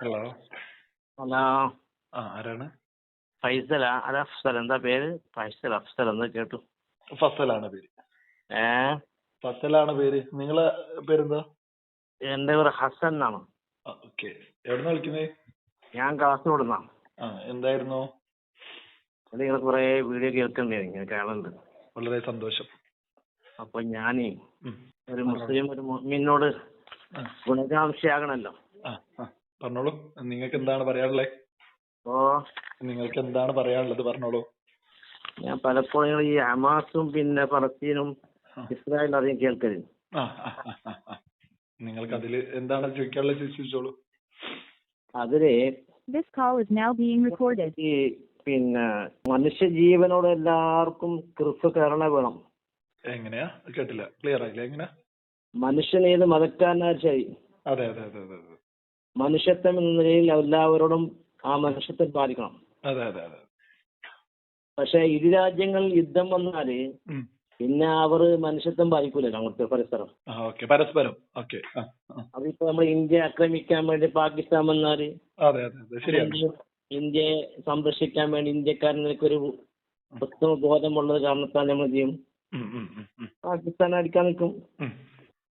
Hello hello ആ ആരാണ്? ഫൈസല അല്ല അഫ്സൽ. എന്താ പേര്? ഫൈസൽ അഫ്സൽ എന്ന് കേട്ടു. ഫസലാണ് പേര്. ഏ? ഫസലാണ് പേര്. നിങ്ങളെ പേരെന്താ? എന്റെ പേര് ഹസൻ എന്നാണ്. ഓക്കെ. എവിടുന്നാ വിളിക്കുന്നത് ഞാൻ കാസർഗോഡ് നിന്നാണ് ആ എന്തായിരുന്നു? അത് നിങ്ങൾ കുറെ വീഡിയോ കേൾക്കുന്നേ ഇങ്ങനെ കാണുന്നുണ്ട് വളരെ സന്തോഷം. അപ്പൊ ഞാനേ ഒരു മുസ്ലിം ഒരു മുഅ്മിനോട് ഗുണകാംക്ഷയാകണല്ലോ. പറഞ്ഞോളൂ. നിങ്ങൾക്ക് എന്താണ് പറയാനുള്ളത് ഓ നിങ്ങൾക്ക് എന്താണ് പറയാനുള്ളത്? പറഞ്ഞോളൂ. ഞാൻ പലപ്പോഴും ഈ ഹമാസും പിന്നെ ഫലസ്തീനും. ഇസ്രായേലും അധികം കേൾക്കരുത് ആ, ആ, ആ, ആ, ആ. നിങ്ങൾക്ക് അതിൽ എന്താണ് ചോദിക്കാനുള്ളത്? ചോദിച്ചോളൂ. അതിൽ This call is now being recorded. ഈ പിന്നെ മനുഷ്യജീവനോട് എല്ലാവർക്കും ക്രിസ്തു കരുണ വേണം. എങ്ങനെയാ? കേട്ടില്ല. ക്ലിയർ ആയില്ല? എങ്ങനെയാ? മനുഷ്യനേത് മതക്കാരനാ ശരി അതെ അതെ അതെ അതെ. മനുഷ്യത്വം എന്ന നിലയിൽ എല്ലാവരോടും ആ മനുഷ്യത്വം പാലിക്കണം. അതെ അതെ അതെ. പക്ഷെ ഇരു രാജ്യങ്ങളിൽ യുദ്ധം വന്നാൽ പിന്നെ അവർ മനുഷ്യത്വം പാലിക്കൂലല്ലോ അങ്ങോട്ട് പരസ്പരം. പരസ്പരം. ഓക്കെ. അതിപ്പോ നമ്മൾ ഇന്ത്യ ആക്രമിക്കാൻ വേണ്ടി പാകിസ്ഥാൻ വന്നാൽ ഇന്ത്യയെ സംരക്ഷിക്കാൻ വേണ്ടി ഇന്ത്യക്കാരനൊക്കെ ഒരു ഉത്തമ ബോധമുള്ളത് കാരണത്താൽ നമ്മൾ ചെയ്യും? പാകിസ്ഥാൻ അടിക്കാൻ നിൽക്കും.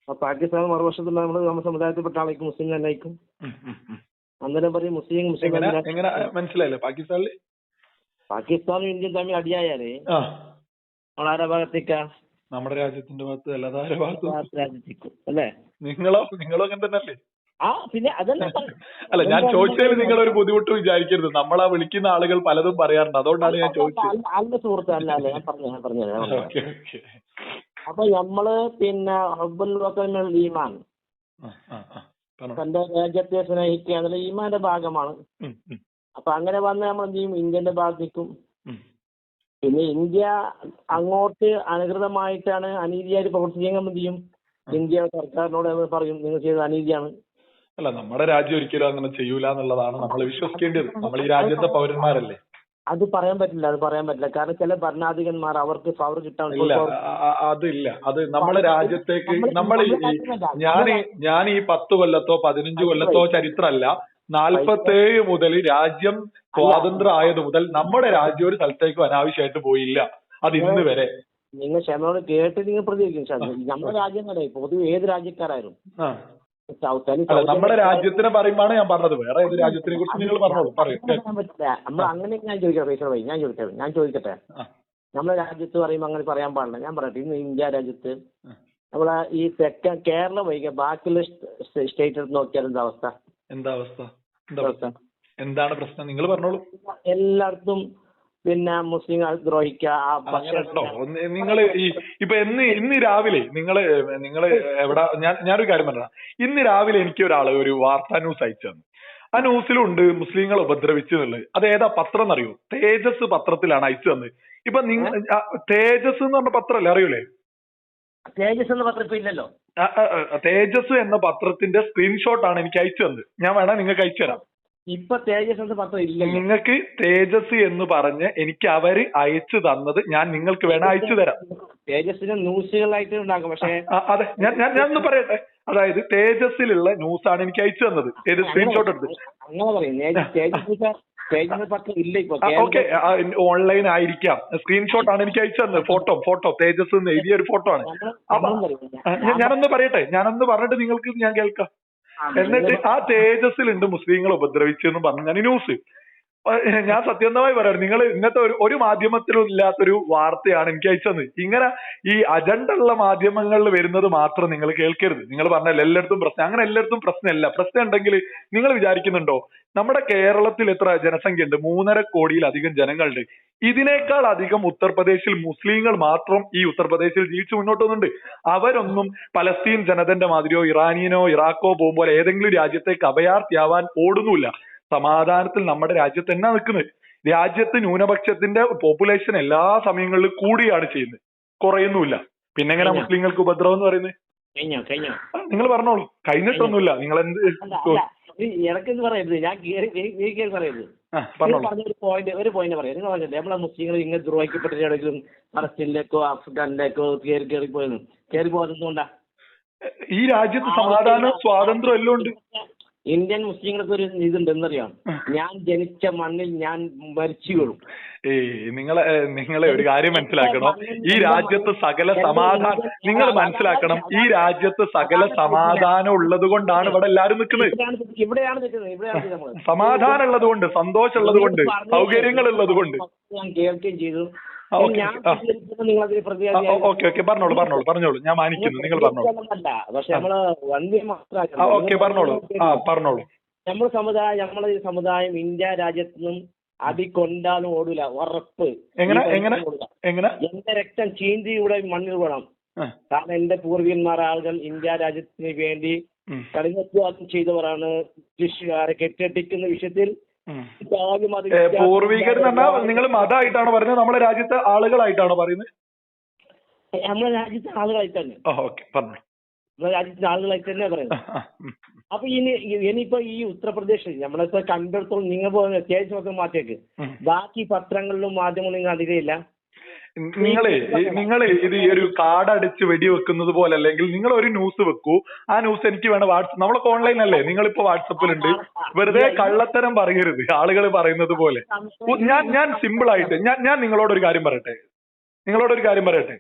പാകിസ്ഥാൻ മറുവശത്തുള്ള നമ്മൾ നമ്മുടെ സമുദായത്തിൽപ്പെട്ട ആളായിരിക്കും മുസ്ലിം തന്നെ ആയിരിക്കും. അന്നേരം പറയും മുസ്ലിം മുസ്ലിം മനസ്സിലായില്ല? പാകിസ്ഥാനിൽ പാകിസ്ഥാനും ഇന്ത്യയും തമ്മിൽ അടിയായാൽ നമ്മളാരെ നമ്മൾ ആരാ ഭാഗത്തേക്കാ? നമ്മുടെ രാജ്യത്തിന്റെ ഭാഗത്ത് അല്ലാതെ ഭാഗത്ത്? രാജ്യത്തേക്കും. അല്ലേ? നിങ്ങളോ നിങ്ങളോ അങ്ങനെ തന്നെ അല്ലേ ആ പിന്നെ അതല്ല അല്ല ഞാൻ ചോദിച്ചതിൽ നിങ്ങൾ ഒരു ബുദ്ധിമുട്ട് വിചാരിക്കരുത്. നമ്മളാ വിളിക്കുന്ന ആളുകൾ പലതും പറയാറുണ്ട്. അതുകൊണ്ടാണ് ഞാൻ ചോദിച്ചത്. അല്ല അല്ല സുഹൃത്ത് അല്ല അല്ല ഞാൻ പറഞ്ഞു ഞാൻ പറഞ്ഞു അപ്പൊ നമ്മൾ പിന്നെ ഹബ്ബുൽ വത്തനുൽ ഈമാൻ. തന്റെ രാജ്യത്തെ സ്നേഹിക്കുക അതിൽ ഈമാന്റെ ഭാഗമാണ്. അപ്പൊ അങ്ങനെ വന്ന് നമ്മൾ എന്ത് ചെയ്യും? ഇന്ത്യന്റെ ഭാഗത്ത് നിൽക്കും. പിന്നെ ഇന്ത്യ അങ്ങോട്ട് അനുകൃതമായിട്ടാണ് അനീതിയായിട്ട് പ്രവർത്തിച്ചെങ്കിൽ എന്ത് ചെയ്യും? ഇന്ത്യ സർക്കാരിനോട് നമ്മൾ പറയും നിങ്ങൾ ചെയ്തത് അനീതിയാണ്. അല്ല നമ്മുടെ രാജ്യം ഒരിക്കലും അങ്ങനെ ചെയ്യൂല എന്നുള്ളതാണ് നമ്മൾ വിശ്വസിക്കേണ്ടത്. നമ്മൾ ഈ രാജ്യത്തെ പൗരന്മാരല്ലേ? അത് പറയാൻ പറ്റില്ല അത് പറയാൻ പറ്റില്ല. കാരണം ചില ഭരണാധികന്മാർ അവർക്ക് പവർ കിട്ടാൻ ഇല്ല അതില്ല അത് നമ്മുടെ രാജ്യത്തേക്ക് നമ്മൾ ഞാൻ ഞാൻ ഈ പത്ത് കൊല്ലത്തോ പതിനഞ്ച് കൊല്ലത്തോ ചരിത്രമല്ല നാൽപ്പത്തേഴ് മുതൽ രാജ്യം സ്വാതന്ത്ര്യം ആയത് മുതൽ നമ്മുടെ രാജ്യം ഒരു സ്ഥലത്തേക്കും അനാവശ്യമായിട്ട് പോയില്ല. അത് ഇന്ന് വരെ. നിങ്ങൾ ക്ഷമയോട് കേട്ട് നിങ്ങൾ പ്രതികരിക്കും നമ്മുടെ രാജ്യം തന്നെ പൊതുവെ ഏത് രാജ്യക്കാരായാലും. നമ്മുടെ രാജ്യത്തിനെ പറയുമ്പോഴാണ് ഞാൻ പറഞ്ഞത്. വേറെ ഏത് രാജ്യത്തിനെ കുറിച്ച് നിങ്ങൾ പറഞ്ഞോളൂ. പറയൂ. നമ്മൾ അങ്ങനെ ഞാൻ ചോദിക്കട്ടെ ഭായി ഞാൻ ചോദിക്കട്ടെ ഞാൻ ചോദിക്കട്ടെ. നമ്മുടെ രാജ്യത്ത് പറയുമ്പോൾ അങ്ങനെ പറയാൻ പാടില്ല. ഞാൻ പറയട്ടെ ഇന്ന് ഇന്ത്യ രാജ്യത്ത്. നമ്മളെ ഈ തെക്കൻ കേരളം ഒഴികെ ബാക്കിയുള്ള സ്റ്റേറ്റ് എടുത്ത് നോക്കിയാൽ എന്താ അവസ്ഥ? എന്താ അവസ്ഥ? എന്താ എന്താണ് പ്രശ്നം? നിങ്ങൾ പറഞ്ഞോളൂ. എല്ലായിടത്തും പിന്നെ മുസ്ലിങ്ങൾ ദ്രോഹിക്കുക നിങ്ങൾ ഈ ഇപ്പൊ ഇന്ന് ഇന്ന് രാവിലെ നിങ്ങൾ നിങ്ങൾ എവിടെ? ഞാൻ ഞാനൊരു കാര്യം പറഞ്ഞ ഇന്ന് രാവിലെ എനിക്ക് ഒരാൾ ഒരു വാർത്താ ന്യൂസ് അയച്ചു തന്നു. ആ ന്യൂസിലുണ്ട് മുസ്ലിങ്ങളെ ഉപദ്രവിച്ചു എന്നുള്ളത്. അത് ഏതാ പത്രം എന്നറിയോ? തേജസ് പത്രത്തിലാണ് അയച്ചു തന്നത്. ഇപ്പൊ നിങ്ങൾ തേജസ് എന്ന് പറഞ്ഞ പത്രമല്ലേ അറിയൂലേ? തേജസ് എന്ന പത്രം ഇപ്പൊ ഇല്ലല്ലോ. തേജസ് എന്ന പത്രത്തിന്റെ സ്ക്രീൻഷോട്ട് ആണ് എനിക്ക് അയച്ചു തന്നത്. ഞാൻ വേണം നിങ്ങൾക്ക് അയച്ചു തരാം. ഇപ്പൊ തേജസ് എന്ന പത്രം ഇല്ല നിങ്ങൾക്ക് തേജസ് എന്ന് പറഞ്ഞ് എനിക്ക് അവർ അയച്ചു തന്നത് ഞാൻ നിങ്ങൾക്ക് വേണം അയച്ചു തരാം. തേജസിന് ന്യൂസുകളായിട്ട് ഉണ്ടാകും പക്ഷേ അതെ. ഞാൻ ഞാൻ ഞാൻ ഒന്ന് പറയട്ടെ? അതായത് തേജസ്സിലുള്ള ന്യൂസ് ആണ് എനിക്ക് അയച്ചു തന്നത്. ഏത് സ്ക്രീൻഷോട്ട് എടുത്ത്. അങ്ങനെ പറയും. തേജസ് പത്രം ഇല്ല ഇപ്പൊ. ഓക്കെ. ഓൺലൈൻ ആയിരിക്കാം. സ്ക്രീൻഷോട്ട് ആണ് എനിക്ക് അയച്ചു തന്നത്. Photo photo. തേജസ് എന്ന് എഴുതിയ ഒരു ഫോട്ടോ ആണ്. ഞാനൊന്ന് പറയട്ടെ? ഞാനൊന്ന് പറഞ്ഞിട്ട് നിങ്ങൾക്ക് ഞാൻ കേൾക്കാം. എന്നിട്ട് ആ തേജസ്സിലുണ്ട് മുസ്ലിങ്ങൾ ഉപദ്രവിച്ചെന്ന് പറഞ്ഞു ഞാൻ ന്യൂസ് ഞാൻ സത്യസന്ധമായി പറയാം. നിങ്ങൾ ഇങ്ങനത്തെ ഒരു ഒരു മാധ്യമത്തിലും ഇല്ലാത്തൊരു വാർത്തയാണ് എനിക്ക് അയച്ചത് ഇങ്ങനെ ഈ അജണ്ട ഉള്ള മാധ്യമങ്ങളിൽ വരുന്നത് മാത്രം നിങ്ങൾ കേൾക്കരുത്. നിങ്ങൾ പറഞ്ഞല്ലോ എല്ലായിടത്തും പ്രശ്നം അങ്ങനെ എല്ലായിടത്തും പ്രശ്നമല്ല. പ്രശ്നം ഉണ്ടെങ്കിൽ നിങ്ങൾ വിചാരിക്കുന്നുണ്ടോ? നമ്മുടെ കേരളത്തിൽ എത്ര ജനസംഖ്യ ഉണ്ട് മൂന്നര കോടിയിലധികം ജനങ്ങളുണ്ട്. ഇതിനേക്കാൾ അധികം ഉത്തർപ്രദേശിൽ മുസ്ലിങ്ങൾ മാത്രം ഈ ഉത്തർപ്രദേശിൽ ജീവിച്ചു മുന്നോട്ട് വന്നിട്ടുണ്ട് അവരൊന്നും പലസ്തീൻ ജനതന്റെ മാതിരിയോ ഇറാനിയനോ ഇറാഖോ പോകുമ്പോൾ ഏതെങ്കിലും രാജ്യത്തേക്ക് അഭയാർത്ഥിയാവാൻ ഓടുന്നില്ല സമാധാനത്തിൽ നമ്മുടെ രാജ്യത്ത് തന്നെ നിൽക്കുന്നത്. രാജ്യത്ത് ന്യൂനപക്ഷത്തിന്റെ പോപ്പുലേഷൻ എല്ലാ സമയങ്ങളിലും കൂടിയാണ് ചെയ്യുന്നത്. കുറയുന്നുമില്ല. പിന്നെ എങ്ങനെ മുസ്ലിങ്ങൾക്ക് ഉപദ്രവം എന്ന് പറയുന്നത്? കഴിഞ്ഞോ? കഴിഞ്ഞോ? നിങ്ങൾ പറഞ്ഞോളൂ. കഴിഞ്ഞിട്ടൊന്നുമില്ല. നിങ്ങൾ എന്ത് നീ പറയരുത്. ഞാൻ പറയരുത്. പറഞ്ഞ ഒരു പോയിന്റ് ഒരു പോയിന്റ് പറയാം. നിങ്ങൾ പറഞ്ഞില്ലേ നമ്മളെ മുസ്ലിങ്ങൾ ഇങ്ങനെ ദ്രോഹിക്കപ്പെട്ട എവിടെയെങ്കിലും ഫലസ്തീനിലേക്കോ അഫ്ഗാനിലേക്കോ കയറി കയറി പോയെന്ന്. കയറി പോകുന്നതുകൊണ്ടാ ഈ രാജ്യത്ത് സമാധാനം സ്വാതന്ത്ര്യം എല്ലാം ഉണ്ട്. ഇന്ത്യൻ മുസ്ലിങ്ങൾക്ക് ഒരു ഇതുണ്ട് എന്നറിയാം ഞാൻ ജനിച്ച മണ്ണിൽ ഞാൻ മരിച്ചു വീഴും. നിങ്ങളെ നിങ്ങളെ ഒരു കാര്യം മനസ്സിലാക്കണം? ഈ രാജ്യത്ത് സകല സമാധാനം നിങ്ങൾ മനസ്സിലാക്കണം ഈ രാജ്യത്ത് സകല സമാധാനം ഉള്ളത് കൊണ്ടാണ് ഇവിടെ എല്ലാരും നിൽക്കുന്നത്. ഇവിടെയാണ് നിൽക്കുന്നത് സമാധാനം ഉള്ളത് കൊണ്ട് സന്തോഷം ഉള്ളത് കൊണ്ട് സൗകര്യങ്ങൾ ഉള്ളത് കൊണ്ട് ഞാൻ കേൾക്കുകയും ചെയ്തു. Okay, okay. പറഞ്ഞോളൂ പറഞ്ഞോളൂ പറഞ്ഞോളൂ. ഞാൻ മാനിക്കുന്നു. നിങ്ങൾ പറഞ്ഞോളൂ. പക്ഷെ നമ്മൾ വണ്ടി ആ ഓക്കെ പറഞ്ഞോളൂ. ആ പറഞ്ഞോളൂ. നമ്മുടെ സമുദായം നമ്മളെ ഈ സമുദായം ഇന്ത്യ രാജ്യത്തു നിന്നും അടി കൊണ്ടാലും ഓടൂല. ഉറപ്പ് എങ്ങനെ എങ്ങനെ എങ്ങനെ? എന്റെ രക്തം ചീന്തി ഇവിടെ മണ്ണിൽ വേണം. കാരണം എന്റെ പൂർവികന്മാർ ആളുകൾ ഇന്ത്യ രാജ്യത്തിന് വേണ്ടി കഠിനാധ്വാനം ചെയ്തവരാണ് ബ്രിട്ടീഷുകാരെ കെട്ടിട്ടിക്കുന്ന വിഷയത്തിൽ പൂർവികർ എന്ന് പറഞ്ഞാൽ നിങ്ങൾ മതമായിട്ടാണോ പറയുന്നത്? നമ്മുടെ രാജ്യത്തെ ആളുകളായിട്ടാണോ പറയുന്നത്? നമ്മുടെ രാജ്യത്തെ ആളുകളായിട്ട് തന്നെ. ഓക്കെ പറഞ്ഞു. നമ്മുടെ രാജ്യത്തെ ആളുകളായി തന്നെ പറയുന്നത്. അപ്പൊ ഇനി ഇനിയിപ്പോ ഈ ഉത്തർപ്രദേശ് നമ്മളിപ്പോ കണ്ടിടത്തോളം നിങ്ങൾ പോകുന്ന അത്യാവശ്യം മാത്രം മാറ്റിയേക്ക്. ബാക്കി പത്രങ്ങളിലും മാധ്യമങ്ങളിലും നിങ്ങൾ അധികമില്ല നിങ്ങളെ നിങ്ങളെ ഇത് ഈ ഒരു കാർഡ് അടിച്ച് വെടിവെക്കുന്നത് പോലെ അല്ലെങ്കിൽ നിങ്ങൾ ഒരു ന്യൂസ് വെക്കൂ. ആ ന്യൂസ് എനിക്ക് വേണം വാട്സപ്പ് നമ്മളൊക്കെ ഓൺലൈൻ അല്ലേ? നിങ്ങളിപ്പോ വാട്സപ്പിലുണ്ട് വെറുതെ കള്ളത്തരം പറയരുത്. ആളുകൾ പറയുന്നത് പോലെ. ഞാൻ ഞാൻ സിമ്പിൾ ആയിട്ട് ഞാൻ ഞാൻ നിങ്ങളോട് ഒരു കാര്യം പറയട്ടെ. നിങ്ങളോട് ഒരു കാര്യം പറയട്ടെ.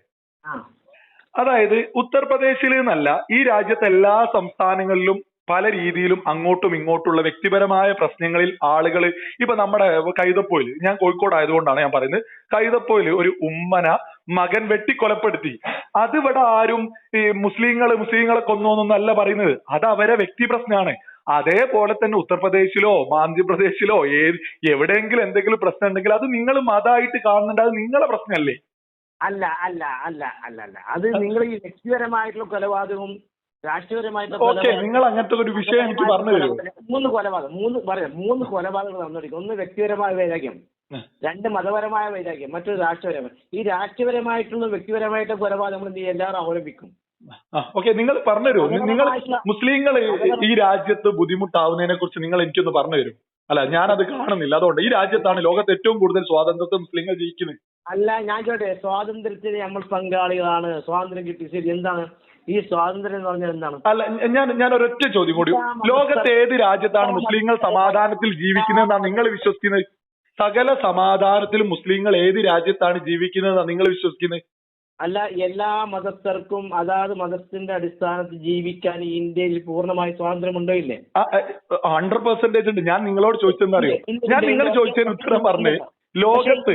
അതായത് ഉത്തർപ്രദേശിൽ എന്നല്ല ഈ രാജ്യത്തെ എല്ലാ സംസ്ഥാനങ്ങളിലും പല രീതിയിലും അങ്ങോട്ടും ഇങ്ങോട്ടുള്ള വ്യക്തിപരമായ പ്രശ്നങ്ങളിൽ ആളുകൾ ഇപ്പൊ നമ്മുടെ കൈതപ്പോയിൽ ഞാൻ കോഴിക്കോട് ആയതുകൊണ്ടാണ് ഞാൻ പറയുന്നത് കൈതപ്പോയിൽ ഒരു ഉമ്മന മകൻ വെട്ടിക്കൊലപ്പെടുത്തി. അത് ഇവിടെ ആരും ഈ മുസ്ലിങ്ങൾ മുസ്ലിങ്ങളെ കൊന്നോന്നല്ല പറയുന്നത്. അത് അവരെ വ്യക്തി പ്രശ്നമാണ്. അതേപോലെ തന്നെ ഉത്തർപ്രദേശിലോ മധ്യപ്രദേശിലോ ഏത് എവിടെയെങ്കിലും എന്തെങ്കിലും പ്രശ്നം ഉണ്ടെങ്കിൽ അത് നിങ്ങൾ മതമായിട്ട് കാണുന്നുണ്ട്. അത് നിങ്ങളെ പ്രശ്നമല്ലേ? അല്ല അല്ല അല്ല അല്ല അല്ല. അത് നിങ്ങൾ ഈ വ്യക്തിപരമായിട്ടുള്ള കൊലപാതകവും രാഷ്ട്രീയപരമായിട്ടുള്ള നിങ്ങൾ അങ്ങനത്തെ ഒരു വിഷയം എനിക്ക് പറഞ്ഞു തരുമോ? മൂന്ന് കൊലപാതകം മൂന്ന് പറയാം മൂന്ന് കൊലപാതകങ്ങൾ തന്നിരിക്കും ഒന്ന് വ്യക്തിപരമായ വൈരാഗ്യം രണ്ട് മതപരമായ വൈരാഗ്യം മറ്റൊരു രാഷ്ട്രീയപരമായ ഈ രാഷ്ട്രീയപരമായിട്ടുള്ള വ്യക്തിപരമായിട്ട് കൊലപാതകങ്ങൾ എന്ത് ചെയ്യും എല്ലാവരും അവലംബിക്കും. ഓക്കെ നിങ്ങൾ പറഞ്ഞു തരുമോ? നിങ്ങൾ മുസ്ലിങ്ങൾ ഈ രാജ്യത്ത് ബുദ്ധിമുട്ടാവുന്നതിനെ കുറിച്ച് നിങ്ങൾ എനിക്കൊന്ന് പറഞ്ഞു തരും അല്ല ഞാനത് കാണുന്നില്ല. അതുകൊണ്ട് ഈ രാജ്യത്താണ് ലോകത്ത് ഏറ്റവും കൂടുതൽ സ്വാതന്ത്ര്യത്തെ മുസ്ലിങ്ങൾ ജയിക്കുന്നത്. അല്ല ഞാൻ ചോട്ടെ സ്വാതന്ത്ര്യത്തിന് നമ്മൾ പങ്കാളികളാണ്. സ്വാതന്ത്ര്യം കിട്ടി ശരി എന്താണ്? ഈ സ്വാതന്ത്ര്യം എന്ന് പറഞ്ഞാൽ എന്താണ്? അല്ല ഞാൻ ഞാൻ ഒരൊറ്റ ചോദ്യം കൂടി. ലോകത്തെ ഏത് രാജ്യത്താണ് മുസ്ലിങ്ങൾ സമാധാനത്തിൽ ജീവിക്കുന്നതെന്നാണ് നിങ്ങൾ വിശ്വസിക്കുന്നത്? സകല സമാധാനത്തിലും മുസ്ലിങ്ങൾ ഏത് രാജ്യത്താണ് ജീവിക്കുന്നതെന്നാണ് നിങ്ങൾ വിശ്വസിക്കുന്നത്? അല്ല എല്ലാ മതസ്ഥർക്കും അതാത് മതത്തിന്റെ അടിസ്ഥാനത്തിൽ ജീവിക്കാൻ ഈ ഇന്ത്യയിൽ പൂർണമായി സ്വാതന്ത്ര്യമുണ്ടോ ഇല്ലേ? ഹൺഡ്രഡ് പെർസെന്റേജ് ഉണ്ട്. ഞാൻ നിങ്ങളോട് ചോദിച്ചെന്നറിയോ ഞാൻ നിങ്ങൾ ചോദിച്ചതിന് ഉത്തരം പറഞ്ഞേ. ലോകത്ത്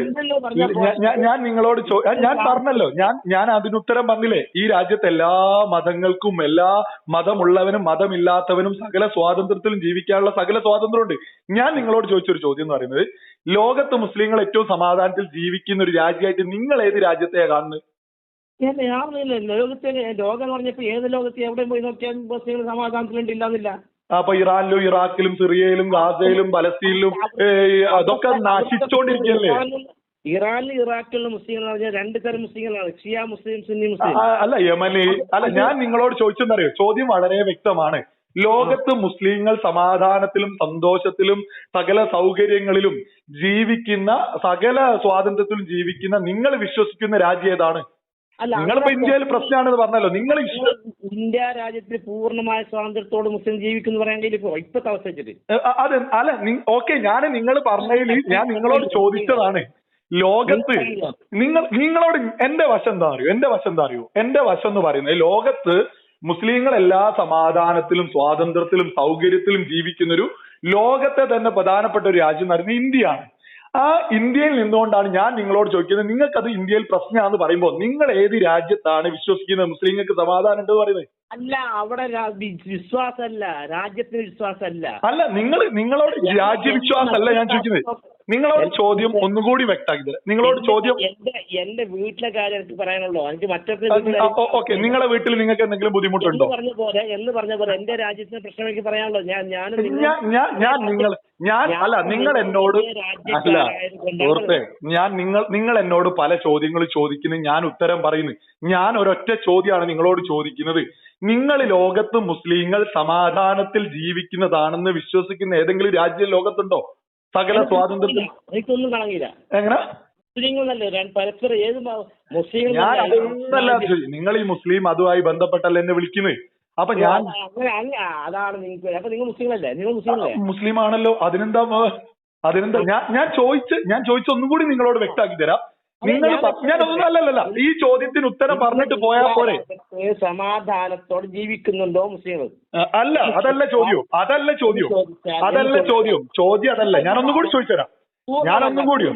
ഞാൻ- നിങ്ങളോട് ഞാൻ പറഞ്ഞല്ലോ. ഞാൻ ഞാൻ അതിനുത്തരം പറഞ്ഞില്ലേ ഈ രാജ്യത്ത് എല്ലാ മതങ്ങൾക്കും എല്ലാ മതമുള്ളവനും മതമില്ലാത്തവനും സകല സ്വാതന്ത്ര്യത്തിലും ജീവിക്കാനുള്ള സകല സ്വാതന്ത്ര്യമുണ്ട്. ഞാൻ നിങ്ങളോട് ചോദിച്ചൊരു ചോദ്യം എന്ന് പറയുന്നത് ലോകത്ത് മുസ്ലിങ്ങൾ ഏറ്റവും സമാധാനത്തിൽ ജീവിക്കുന്ന ഒരു രാജ്യമായിട്ട് നിങ്ങൾ ഏത് രാജ്യത്തെ കാണുന്നത്? ലോകത്തെ ലോകം എന്ന് പറഞ്ഞപ്പോ ഏത് ലോകത്തെ എവിടെ പോയി നോക്കിയാൽ മുസ്ലിങ്ങൾ സമാധാനത്തിലുണ്ടില്ലാന്നില്ല അപ്പൊ ഇറാനിലും ഇറാഖിലും സിറിയയിലും ഗാസയിലും പലസ്തീനിലും അതൊക്കെ നശിച്ചോണ്ടിരിക്കല്ലേ? ഇറാനിലും ഇറാഖിലുള്ള മുസ്ലിങ്ങൾ പറഞ്ഞാൽ രണ്ട് തരം മുസ്ലിങ്ങളാണ്. ഷിയ മുസ്ലിം സുന്നി മുസ്ലിം. അല്ല യമനി അല്ല ഞാൻ നിങ്ങളോട് ചോദിച്ചെന്നറിയോ ചോദ്യം വളരെ വ്യക്തമാണ്. ലോകത്ത് മുസ്ലിങ്ങൾ സമാധാനത്തിലും സന്തോഷത്തിലും സകല സൗകര്യങ്ങളിലും ജീവിക്കുന്ന സകല സ്വാതന്ത്ര്യത്തിലും ജീവിക്കുന്ന നിങ്ങൾ വിശ്വസിക്കുന്ന രാജ്യം ഏതാണ്? നിങ്ങളിപ്പോ ഇന്ത്യയിൽ പ്രശ്നമാണെന്ന് പറഞ്ഞല്ലോ. നിങ്ങൾ ഇന്ത്യ രാജ്യത്തിൽ പൂർണമായ സ്വാതന്ത്ര്യത്തോട് മുസ്ലിം ജീവിക്കുന്നു പറയാൻ ഇപ്പോ ഇപ്പൊ ഇപ്പത്തെ അവസ്ഥ വെച്ചിട്ട് ഏ, അ- അത് അല്ല ഓക്കെ ഞാൻ നിങ്ങൾ പറഞ്ഞതിൽ ഞാൻ നിങ്ങളോട് ചോദിച്ചതാണ്. ലോകത്ത് നിങ്ങൾ നിങ്ങളോട് എന്റെ വശം എന്താ അറിയോ? എന്റെ വശം എന്താ അറിയോ? എന്റെ വശം എന്ന് പറയുന്നത് ലോകത്ത് മുസ്ലിങ്ങൾ എല്ലാ സമാധാനത്തിലും സ്വാതന്ത്ര്യത്തിലും സൗകര്യത്തിലും ജീവിക്കുന്നൊരു ലോകത്തെ തന്നെ പ്രധാനപ്പെട്ട ഒരു രാജ്യം എന്ന് പറയുന്നത് ഇന്ത്യയാണ്. ആ ഇന്ത്യയിൽ നിന്നുകൊണ്ടാണ് ഞാൻ നിങ്ങളോട് ചോദിക്കുന്നത്. നിങ്ങൾക്കത് ഇന്ത്യയിൽ പ്രശ്നമാണെന്ന് പറയുമ്പോൾ നിങ്ങൾ ഏത് രാജ്യത്താണ് വിശ്വസിക്കുന്നത്? മുസ്ലിങ്ങൾക്ക് സമാധാനം ഉണ്ട് പറയുന്നത്? അല്ല അവിടെ വിശ്വാസമല്ല. രാജ്യത്തിന് വിശ്വാസമല്ല. അല്ല നിങ്ങൾ നിങ്ങളോട് രാജ്യവിശ്വാസമല്ല ഞാൻ ചോദിക്കുന്നത്. നിങ്ങളോട് ചോദ്യം ഒന്നുകൂടി വ്യക്തമാക്കി തരാം. നിങ്ങളോട് ചോദ്യം എന്റെ എന്റെ വീട്ടിലെ കാര്യം എനിക്ക് പറയാനുള്ളൂ. എനിക്ക് മറ്റൊക്കെ ഓക്കെ. നിങ്ങളുടെ വീട്ടിൽ നിങ്ങൾക്ക് എന്തെങ്കിലും ബുദ്ധിമുട്ടുണ്ടോ? എന്ന് പറഞ്ഞ പോലെ എന്ന് പറഞ്ഞ പോലെ എന്റെ രാജ്യത്തിന്റെ പ്രശ്നം എനിക്ക് പറയാനുള്ളൂ. ഞാൻ ഞാനും നിങ്ങൾ- ഞാൻ ഞാൻ ഞാൻ നിങ്ങൾ ഞാൻ അല്ല നിങ്ങൾ എന്നോട് അല്ല സുഹൃത്തെ ഞാൻ നിങ്ങൾ നിങ്ങൾ എന്നോട് പല ചോദ്യങ്ങൾ ചോദിക്കുന്നു. ഞാൻ ഉത്തരം പറയുന്നു. ഞാൻ ഒരൊറ്റ ചോദ്യമാണ് നിങ്ങളോട് ചോദിക്കുന്നത്. നിങ്ങൾ ലോകത്ത് മുസ്ലിങ്ങൾ സമാധാനത്തിൽ ജീവിക്കുന്നതാണെന്ന് വിശ്വസിക്കുന്ന ഏതെങ്കിലും രാജ്യം ലോകത്തുണ്ടോ? സകല സ്വാതന്ത്ര്യത്തിൽ എനിക്കൊന്നും കളങ്ങില്ല എങ്ങനെ? പരസ്പരം ഏത് മ- ഞാൻ അതൊന്നല്ല നിങ്ങൾ ഈ മുസ്ലിം അതുമായി ബന്ധപ്പെട്ടല്ല എന്നെ വിളിക്കുന്നത് അപ്പൊ ഞാൻ അതാണ് നിങ്ങൾക്ക് അപ്പൊ നിങ്ങൾ മുസ്ലിങ്ങളല്ലേ? നിങ്ങൾ മുസ്ലിങ്ങളല്ലേ? മുസ്ലിം ആണല്ലോ അതിനെന്താ അതിനെന്താ ഞാൻ ഞാൻ ചോദിച്ച് ഞാൻ ചോദിച്ച ഒന്നും കൂടി നിങ്ങളോട് വ്യക്തമാക്കി തരാം. നിങ്ങൾ ഞാനൊന്നും അല്ലല്ല ഈ ചോദ്യത്തിന് ഉത്തരം പറഞ്ഞിട്ട് പോയാ പോരെ. സമാധാനത്തോടെ ജീവിക്കുന്നുണ്ടോ മുസ്ലിം അല്ല അതല്ല ചോദ്യം അതല്ല ചോദ്യം. അതല്ല ചോദ്യം ചോദ്യം. അതല്ല. ഞാൻ ഒന്നും കൂടി ചോദിച്ചുതരാം. ഞാനൊന്നും കൂടിയോ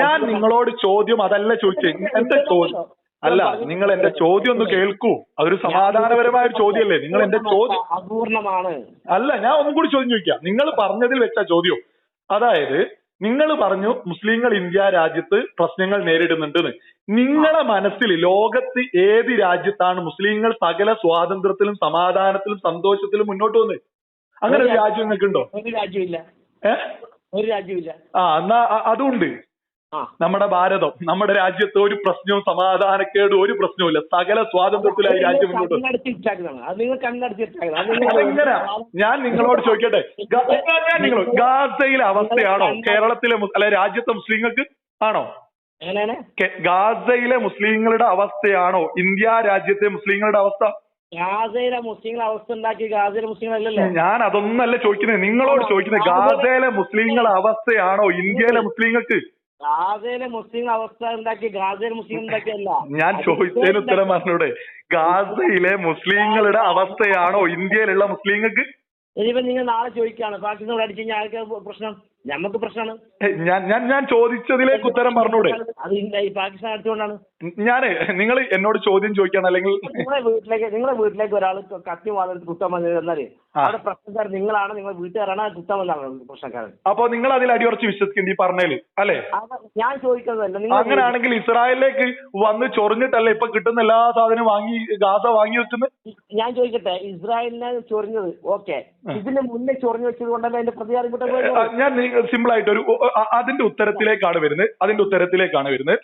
ഞാൻ- നിങ്ങളോട് ചോദ്യം അതല്ല ചോദിച്ചു. എന്റെ ചോദ്യം അല്ല നിങ്ങൾ എന്റെ ചോദ്യം ഒന്ന് കേൾക്കൂ. അതൊരു സമാധാനപരമായ ഒരു ചോദ്യമല്ലേ? നിങ്ങൾ എന്റെ ചോദ്യം അപൂർണമാണ്. അല്ല ഞാൻ ഒന്നും കൂടി ചോദ്യം ചോദിക്കാം. നിങ്ങൾ പറഞ്ഞതിൽ വെച്ച ചോദ്യം. അതായത് നിങ്ങൾ പറഞ്ഞു മുസ്ലിങ്ങൾ ഇന്ത്യ രാജ്യത്ത് പ്രശ്നങ്ങൾ നേരിടുന്നുണ്ടെന്ന്. നിങ്ങളെ മനസ്സിൽ ലോകത്ത് ഏത് രാജ്യത്താണ് മുസ്ലിങ്ങൾ സകല സ്വാതന്ത്ര്യത്തിലും സമാധാനത്തിലും സന്തോഷത്തിലും മുന്നോട്ട് വന്നത് അങ്ങനെ ഒരു രാജ്യം നിങ്ങൾക്കുണ്ടോ? ഒരു രാജ്യമില്ല. ഏഹ് ഒരു രാജ്യമില്ല. ആ എന്നാ അതുണ്ട്. നമ്മുടെ ഭാരതം നമ്മുടെ രാജ്യത്ത് ഒരു പ്രശ്നവും സമാധാനക്കേടും ഒരു പ്രശ്നവുമില്ല. സകല സ്വാതന്ത്ര്യത്തിലായി രാജ്യം മുന്നോട്ട് ഞാൻ നിങ്ങളോട് ചോദിക്കട്ടെ. നിങ്ങൾ ഗാസയിലെ അവസ്ഥയാണോ? കേരളത്തിലെ അല്ലെ രാജ്യത്തെ മുസ്ലിങ്ങൾക്ക് ആണോ? ഗാസയിലെ മുസ്ലിങ്ങളുടെ അവസ്ഥയാണോ? ഇന്ത്യ രാജ്യത്തെ മുസ്ലിങ്ങളുടെ അവസ്ഥ? ഗാസയിലെ മുസ്ലിങ്ങളെ അവസ്ഥ ഉണ്ടാക്കി ഗാസയിലെ മുസ്ലിങ്ങളല്ലല്ലോ. ഞാൻ അതൊന്നല്ല ചോദിക്കുന്നത്. നിങ്ങളോട് ചോദിക്കുന്നത് ഗാസയിലെ മുസ്ലിങ്ങളുടെ അവസ്ഥയാണോ? ഇന്ത്യയിലെ മുസ്ലിങ്ങൾക്ക് ഗാസയിലെ മുസ്ലിം അവസ്ഥ ഉണ്ടാക്കി ഗാസയിലെ മുസ്ലിം ഉണ്ടാക്കിയല്ല ഞാൻ ചോദിച്ചതിന് ഉത്തരം പറഞ്ഞൂടെ. ഗാസയിലെ മുസ്ലിങ്ങളുടെ അവസ്ഥയാണോ ഇന്ത്യയിലുള്ള മുസ്ലിങ്ങൾക്ക്? ഇനിയിപ്പോ നിങ്ങൾ നാളെ ചോദിക്കാണ് പാകിസ്ഥാനോട് അടിച്ചു കഴിഞ്ഞാൽ ആർക്കാ പ്രശ്നം? നമുക്ക് പ്രശ്നമാണ് ഞാൻ ഞാൻ ഞാൻ ചോദിച്ചതിലേക്ക് ഉത്തരം പറഞ്ഞൂടെ? അത് ഈ പാകിസ്ഥാൻ അടിച്ചുകൊണ്ടാണ് ഞാൻ നിങ്ങൾ എന്നോട് ചോദ്യം ചോദിക്കാൻ അല്ലെങ്കിൽ നിങ്ങളെ വീട്ടിലേക്ക് നിങ്ങളെ വീട്ടിലേക്ക് ഒരാൾ കത്തി വാങ്ങി കുത്താൻ വന്നത് എന്നാൽ ആ. അവിടെ പ്രശ്നക്കാരൻ നിങ്ങളാണ് നിങ്ങളെ വീട്ടുകാരാണ് ആ കുത്താൻ വന്നതാണ് പ്രശ്നക്കാരൻ. അപ്പൊ നിങ്ങൾ അതിൽ അടിയുറച്ച് വിശ്വസിക്കേണ്ടി പറഞ്ഞേൽ അല്ലെ? ഞാൻ ചോദിക്കുന്നതല്ല നിങ്ങൾ അങ്ങനെയാണെങ്കിൽ ഇസ്രായേലിലേക്ക് വന്ന് ചൊറിഞ്ഞിട്ടല്ലേ ഇപ്പൊ കിട്ടുന്ന എല്ലാ സാധനവും വാങ്ങി ഗാസ വാങ്ങി വെക്കുന്നത് ഞാൻ ചോദിക്കട്ടെ ഇസ്രായേലിനെ ചൊറിഞ്ഞത് ഓക്കെ. ഇതിന് മുന്നേ ചൊറിഞ്ഞു വെച്ചത് കൊണ്ടല്ലേ അതിന്റെ പ്രതികാരം കിട്ടുന്നത് ഞാൻ സിമ്പിൾ ആയിട്ട് ഒരു അതിന്റെ ഉത്തരത്തിലേക്കാണ് വരുന്നത്. അതിന്റെ ഉത്തരത്തിലേക്കാണ് വരുന്നത്.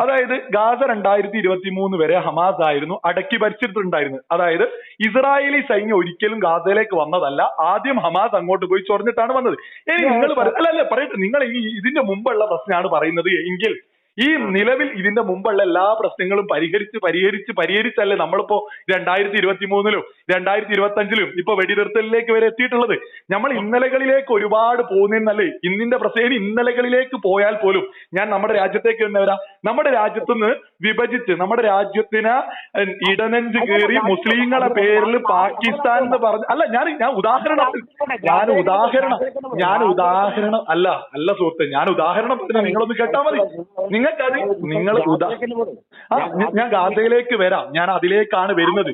അതായത് ഗാസ രണ്ടായിരത്തി ഇരുപത്തി മൂന്ന് വരെ ഹമാസ് ആയിരുന്നു. അടക്കി ഭരിച്ചിട്ടുണ്ടായിരുന്നത്. അതായത് ഇസ്രായേലി സൈന്യം ഒരിക്കലും ഗാസയിലേക്ക് വന്നതല്ല. ആദ്യം ഹമാസ് അങ്ങോട്ട് പോയി ചൊറിഞ്ഞിട്ടാണ് വന്നത്. ഇനി നിങ്ങൾ അല്ല അല്ല പറയട്ടെ. നിങ്ങൾ ഈ ഇതിന്റെ മുമ്പുള്ള പ്രശ്നമാണ് പറയുന്നത് എങ്കിൽ ഈ നിലവിൽ ഇതിന്റെ മുമ്പുള്ള എല്ലാ പ്രശ്നങ്ങളും പരിഹരിച്ച് പരിഹരിച്ച് പരിഹരിച്ചല്ലേ നമ്മളിപ്പോ രണ്ടായിരത്തി ഇരുപത്തി മൂന്നിലും രണ്ടായിരത്തി ഇരുപത്തി അഞ്ചിലും ഇപ്പൊ വെടിനിർത്തലിലേക്ക് വരെ എത്തിയിട്ടുള്ളത്. നമ്മൾ ഇന്നലകളിലേക്ക് ഒരുപാട് പോകുന്നല്ലേ ഇന്നിന്റെ പ്രശ്നം ഇന്നലകളിലേക്ക് പോയാൽ പോലും ഞാൻ നമ്മുടെ രാജ്യത്തേക്ക് തന്നെ വരാം. നമ്മുടെ രാജ്യത്തുനിന്ന് വിഭജിച്ച് നമ്മുടെ രാജ്യത്തിന് ഇടനെഞ്ച് കയറി മുസ്ലിങ്ങളെ പേരിൽ പാകിസ്ഥാൻ എന്ന് പറഞ്ഞ അല്ല ഞാൻ ഞാൻ ഉദാഹരണം ഞാൻ ഉദാഹരണം ഞാൻ ഉദാഹരണം അല്ല അല്ല സുഹൃത്തെ ഞാൻ ഉദാഹരണം പറഞ്ഞ നിങ്ങളൊന്ന് കേട്ടാ മതി. നിങ്ങൾക്കത് നിങ്ങൾ ഉദാ ഞാൻ ഗാസയിലേക്ക് വരാം. ഞാൻ അതിലേക്കാണ് വരുന്നത്.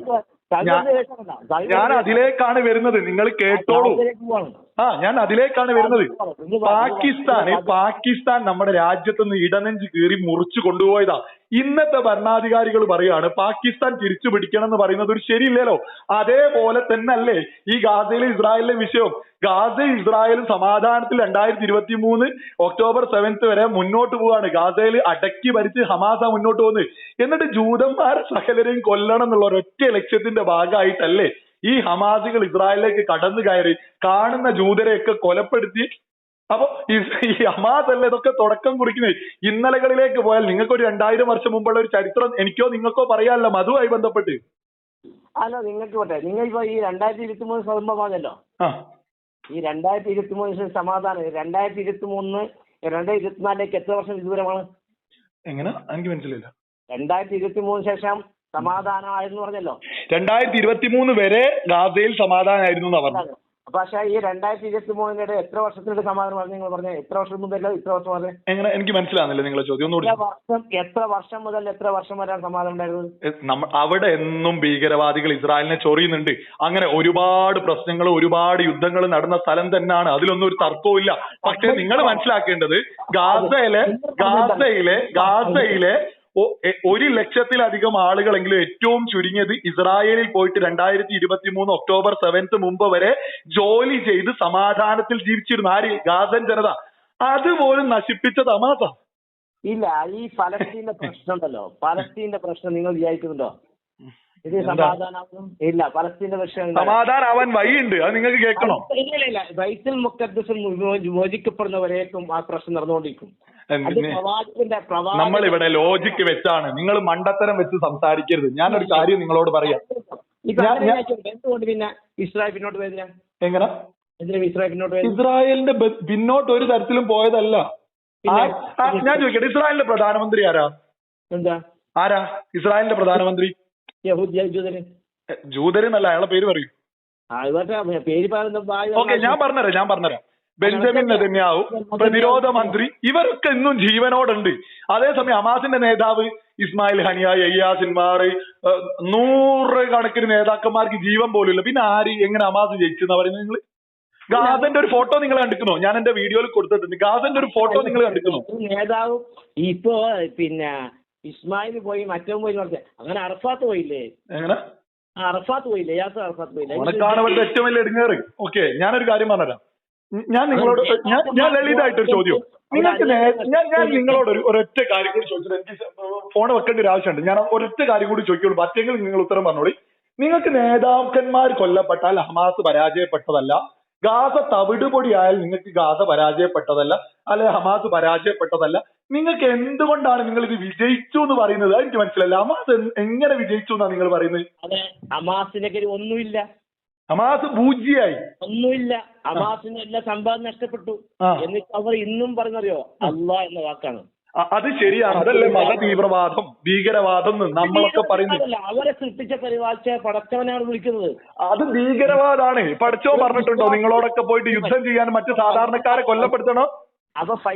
ഞാൻ ഞാൻ അതിലേക്കാണ് വരുന്നത്. നിങ്ങൾ കേട്ടോളൂ. ആ ഞാൻ അതിലേക്കാണ് വരുന്നത്. പാകിസ്ഥാന് പാകിസ്ഥാൻ നമ്മുടെ രാജ്യത്ത് നിന്ന് ഇടനെഞ്ച് കീറി മുറിച്ചു കൊണ്ടുപോയതാ. ഇന്നത്തെ ഭരണാധികാരികൾ പറയാണ് പാകിസ്ഥാൻ തിരിച്ചു പിടിക്കണം എന്ന് പറയുന്നത് ഒരു ശരിയില്ലല്ലോ. അതേപോലെ തന്നെ അല്ലേ ഈ ഗാസയിലെ ഇസ്രായേലിലെ വിഷയം. ഗാസയും ഇസ്രായേലും സമാധാനത്തിൽ രണ്ടായിരത്തി ഇരുപത്തി മൂന്ന് ഒക്ടോബർ സെവൻത്ത് വരെ മുന്നോട്ട് പോവാണ് ഗാസയിൽ അടക്കി ഭരിച്ച് ഹമാസ മുന്നോട്ട് പോകുന്നത് എന്നിട്ട് ജൂതന്മാരെ സകലരെയും കൊല്ലണം എന്നുള്ള ഒരൊറ്റ ലക്ഷ്യത്തിന്റെ ഭാഗമായിട്ടല്ലേ ഈ ഹമാസികൾ ഇസ്രായേലിലേക്ക് കടന്നു കയറി കാണുന്ന ജൂതരെയൊക്കെ കൊലപ്പെടുത്തി. അപ്പൊ ഈ- ഹമാസ് അല്ലേ ഇതൊക്കെ തുടക്കം കുറിക്കുന്നത്? ഇന്നലകളിലേക്ക് പോയാൽ നിങ്ങൾക്ക് ഒരു രണ്ടായിരം വർഷം മുമ്പുള്ള ഒരു ചരിത്രം എനിക്കോ നിങ്ങൾക്കോ പറയാനല്ല മധുവായി ബന്ധപ്പെട്ട്. അല്ല നിങ്ങൾക്ക് പോട്ടെ. നിങ്ങൾ ഇപ്പൊ ഈ രണ്ടായിരത്തി ഇരുപത്തി മൂന്ന് സംഭവമാണല്ലോ ഈ രണ്ടായിരത്തി ഇരുപത്തി മൂന്ന് സമാധാനം. രണ്ടായിരത്തി ഇരുപത്തി മൂന്ന് രണ്ടായിരത്തി ഇരുപത്തിനാലിലേക്ക് എത്ര വർഷം വിദൂരമാണ്? എങ്ങനെ? എനിക്ക് മനസ്സിലായില്ല. രണ്ടായിരത്തി ഇരുപത്തി മൂന്ന് ശേഷം സമാധാനമായിരുന്നു പറഞ്ഞല്ലോ രണ്ടായിരത്തി ഇരുപത്തി മൂന്ന് വരെ ഗാസയിൽ സമാധാനമായിരുന്നു എന്നാ പറഞ്ഞു പക്ഷേ ഈ രണ്ടായിരത്തി ഇരുപത്തി മൂന്നിനിടെ എത്ര വർഷത്തിനിടെ സമാധാനം പറഞ്ഞു നിങ്ങൾ പറഞ്ഞ എത്ര വർഷം മുതലോ ഇത്ര വർഷം വരെ എങ്ങനെ എനിക്ക് മനസ്സിലാകുന്നില്ല നിങ്ങളെ ചോദ്യം ഒന്നുകൂടി വർഷം എത്ര വർഷം മുതൽ എത്ര വർഷം വരെ സമാധാനം ഉണ്ടായിരുന്നത് അവിടെ എന്നും ഭീകരവാദികൾ ഇസ്രായേലിനെ ചൊറിയുന്നുണ്ട് അങ്ങനെ ഒരുപാട് പ്രശ്നങ്ങൾ ഒരുപാട് യുദ്ധങ്ങൾ നടന്ന സ്ഥലം തന്നെയാണ് അതിലൊന്നും ഒരു തർക്കവും ഇല്ല പക്ഷെ നിങ്ങൾ മനസ്സിലാക്കേണ്ടത് ഗാസയിലെ ഗാസയിലെ ഗാസയിലെ ഒരു ലക്ഷത്തിലധികം ആളുകളെങ്കിലും ഏറ്റവും ചുരുങ്ങിയത് ഇസ്രായേലിൽ പോയിട്ട് രണ്ടായിരത്തി ഇരുപത്തി മൂന്ന് ഒക്ടോബർ സെവൻത്ത് മുമ്പ് വരെ ജോലി ചെയ്ത് സമാധാനത്തിൽ ജീവിച്ചിരുന്നു ആര്? ഗാസൻ ജനത. അതുപോലും നശിപ്പിച്ച തമാസ ഇല്ല ഈ ഫലസ്തീന്റെ പ്രശ്നം ഉണ്ടല്ലോ ഫലസ്തീന്റെ പ്രശ്നം നിങ്ങൾ വിചാരിക്കുന്നുണ്ടോ? ഇത് സമാധാനാവും ഇല്ല ഫലസ്തീന്റെ പ്രശ്നം? സമാധാനാവാൻ വഴിയുണ്ട്. അത് നിങ്ങൾക്ക് കേൾക്കണോ? ഇല്ല ഇല്ല ബൈത്തുൽ മുഖദ്ദസ് മോചിക്കപ്പെടുന്നവരേക്കും ആ പ്രശ്നം നടന്നുകൊണ്ടിരിക്കും. നമ്മൾ ഇവിടെ ലോജിക്ക് വെച്ചാണ്. നിങ്ങൾ മണ്ടത്തരം വെച്ച് സംസാരിക്കരുത്. ഞാനൊരു കാര്യം നിങ്ങളോട് പറയാം. എന്തുകൊണ്ട് പിന്നെ ഇസ്രായേൽ പിന്നോട്ട് പോയതിനാ എങ്ങനെ ഇസ്രായേലിന്റെ പിന്നോട്ട് ഒരു തരത്തിലും പോയതല്ല. ഞാൻ ചോദിക്കട്ടെ ഇസ്രായേലിന്റെ പ്രധാനമന്ത്രി ആരാ? എന്താ? ആരാ? ഇസ്രായേലിന്റെ പ്രധാനമന്ത്രി? ജൂതരെന്നല്ല അയാളെ പേര് പറയൂ. ഓക്കെ ഞാൻ പറഞ്ഞുതരാം ഞാൻ പറഞ്ഞുതരാം. ബെഞ്ചമിൻ നെതന്യാവു പ്രതിരോധ മന്ത്രി ഇവരൊക്കെ ഇന്നും ജീവനോടുണ്ട്. അതേസമയം ഹമാസിന്റെ നേതാവ് ഇസ്മായിൽ ഹനിയ യയ്യാസിന്മാർ നൂറ് കണക്കിന് നേതാക്കന്മാർക്ക് ജീവൻ പോലും ഇല്ല പിന്നെ ആര്? എങ്ങനെ ഹമാസ് ജയിച്ചെന്ന് പറയുന്നത് നിങ്ങൾ ഗാസന്റെ ഒരു ഫോട്ടോ നിങ്ങൾ കണ്ടിരിക്കുന്നോ ഞാൻ എന്റെ വീഡിയോയിൽ കൊടുത്തിട്ടുണ്ട്. ഗാസന്റെ ഒരു ഫോട്ടോ നിങ്ങൾ കണ്ടിരിക്കുന്നോ നേതാവ് ഇപ്പോ പിന്നെ ഇസ്മായിൽ പോയി മറ്റവും പോയി എന്ന് അങ്ങനെ അറഫാത്ത് പോയില്ലേ? എങ്ങനെ? അറഫാത്ത് പോയില്ലേ? അറഫാത്ത് പോയില്ലേ? ഏറ്റവും വലിയ ഇടുങ്ങേറ് ഓക്കെ ഞാനൊരു കാര്യം പറഞ്ഞുതരാം. ഞാൻ നിങ്ങളോട് ഞാൻ ഞാൻ ലളിതമായിട്ടൊരു ചോദ്യം. നിങ്ങൾക്ക് ഞാൻ ഞാൻ നിങ്ങളോട് ഒരു ഒരൊറ്റ കാര്യം കൂടി ചോദിച്ചത്. എനിക്ക് ഫോൺ വെക്കേണ്ട ഒരു ആവശ്യമുണ്ട്. ഞാൻ ഒരൊറ്റ കാര്യം കൂടി ചോദിക്കുള്ളൂ. മറ്റെങ്കിലും നിങ്ങൾ ഉത്തരം പറഞ്ഞോളി. നിങ്ങൾക്ക് നേതാക്കന്മാർ കൊല്ലപ്പെട്ടാൽ ഹമാസ് പരാജയപ്പെട്ടതല്ല. ഗാസ തവിടുപൊടിയായാൽ നിങ്ങൾക്ക് ഗാസ പരാജയപ്പെട്ടതല്ല. അല്ലെ ഹമാസ് പരാജയപ്പെട്ടതല്ല. നിങ്ങൾക്ക് എന്തുകൊണ്ടാണ് നിങ്ങൾ ഇത് വിജയിച്ചു എന്ന് പറയുന്നത്? എനിക്ക് മനസ്സിലല്ല ഹമാസ് എങ്ങനെ വിജയിച്ചു എന്നാണ് നിങ്ങൾ പറയുന്നത്? അതെ ഹമാസിന്റെ ഒന്നുമില്ല. ഹമാസ് പൂജ്യായി ഒന്നുമില്ല. അമാസിന് എല്ലാ സമ്പാദം നഷ്ടപ്പെട്ടു. എന്നിട്ട് അവർ ഇന്നും പറഞ്ഞറിയോ? അല്ല എന്ന വാക്കാണ്. അത് ശരിയാണ്. അതല്ലേ മത തീവ്രവാദം ഭീകരവാദം നമ്മളൊക്കെ പറയുന്നത്. അവരെ സൃഷ്ടിച്ച പരിപാടിച്ച പടച്ചവനാണ് വിളിക്കുന്നത്. അത് ഭീകരവാദാണ്. പഠിച്ചോ പറഞ്ഞിട്ടുണ്ടോ? നിങ്ങളോടൊക്കെ പോയിട്ട് യുദ്ധം ചെയ്യാൻ മറ്റു സാധാരണക്കാരെ കൊല്ലപ്പെടുത്തണോ?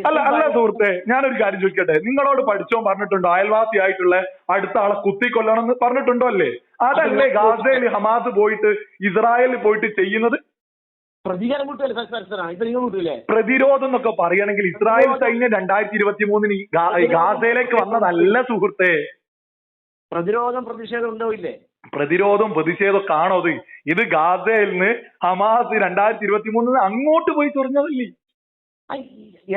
അല്ല അല്ല സുഹൃത്തെ ഞാനൊരു കാര്യം ചോദിക്കട്ടെ? നിങ്ങളോട് പഠിച്ചോ പറഞ്ഞിട്ടുണ്ടോ? അയൽവാസിയായിട്ടുള്ള അടുത്ത ആളെ കുത്തിക്കൊല്ലണം എന്ന് പറഞ്ഞിട്ടുണ്ടോ അല്ലേ? അതല്ലേ ഗാസയിൽ ഹമാസ് പോയിട്ട് ഇസ്രായേലിൽ പോയിട്ട് ചെയ്യുന്നത്? പ്രതികാരം പ്രതിരോധം എന്നൊക്കെ പറയണെങ്കിൽ ഇസ്രായേൽ സൈന്യം രണ്ടായിരത്തി ഇരുപത്തി മൂന്നിന് ഗാസയിലേക്ക് വന്നതല്ല സുഹൃത്തെ. പ്രതിരോധം പ്രതിഷേധം ഉണ്ടോ ഇല്ലേ? പ്രതിരോധം പ്രതിഷേധം കാണോ ഇത് ഇത് ഗാസയിൽ നിന്ന് ഹമാസ് രണ്ടായിരത്തി ഇരുപത്തി മൂന്നിന് അങ്ങോട്ട് പോയി ചൊറിഞ്ഞതല്ലേ? ഐ,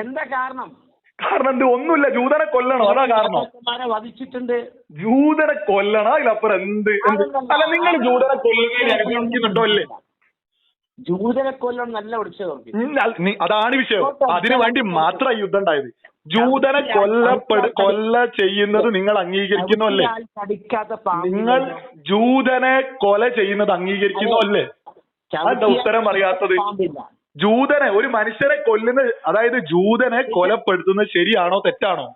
എന്താ കാരണം? കാരണം എന്ത്? ഒന്നുമില്ല. ജൂതനെ കൊല്ലണം. അതാ കാരണം. വധിച്ചിട്ടുണ്ട്. ജൂതനെ കൊല്ലണം. അതിലപ്പുറം എന്ത്? എന്ത്? അല്ല നിങ്ങൾ ജൂതനെ കൊല്ലുന്നുണ്ടോ അനുഭവിക്കുന്നുണ്ടോ അല്ലേ? ജൂതനെ കൊല്ലണം നല്ല ഉം, അതാണ് വിഷയം. അതിനു വേണ്ടി മാത്രം യുദ്ധം ഉണ്ടായത്. ജൂതനെ കൊല്ലപ്പെട് കൊല്ല ചെയ്യുന്നത് നിങ്ങൾ അംഗീകരിക്കുന്നു അല്ലേ? നിങ്ങൾ ജൂതനെ കൊല ചെയ്യുന്നത് അംഗീകരിക്കുന്നു അല്ലേ? അതെന്താ ഉത്തരം അറിയാത്തത് പാമ്പില്ല. ജൂതനെ ഒരു മനുഷ്യനെ കൊല്ലുന്ന അതായത് ജൂതനെ കൊലപ്പെടുത്തുന്നത് ശരിയാണോ തെറ്റാണോ?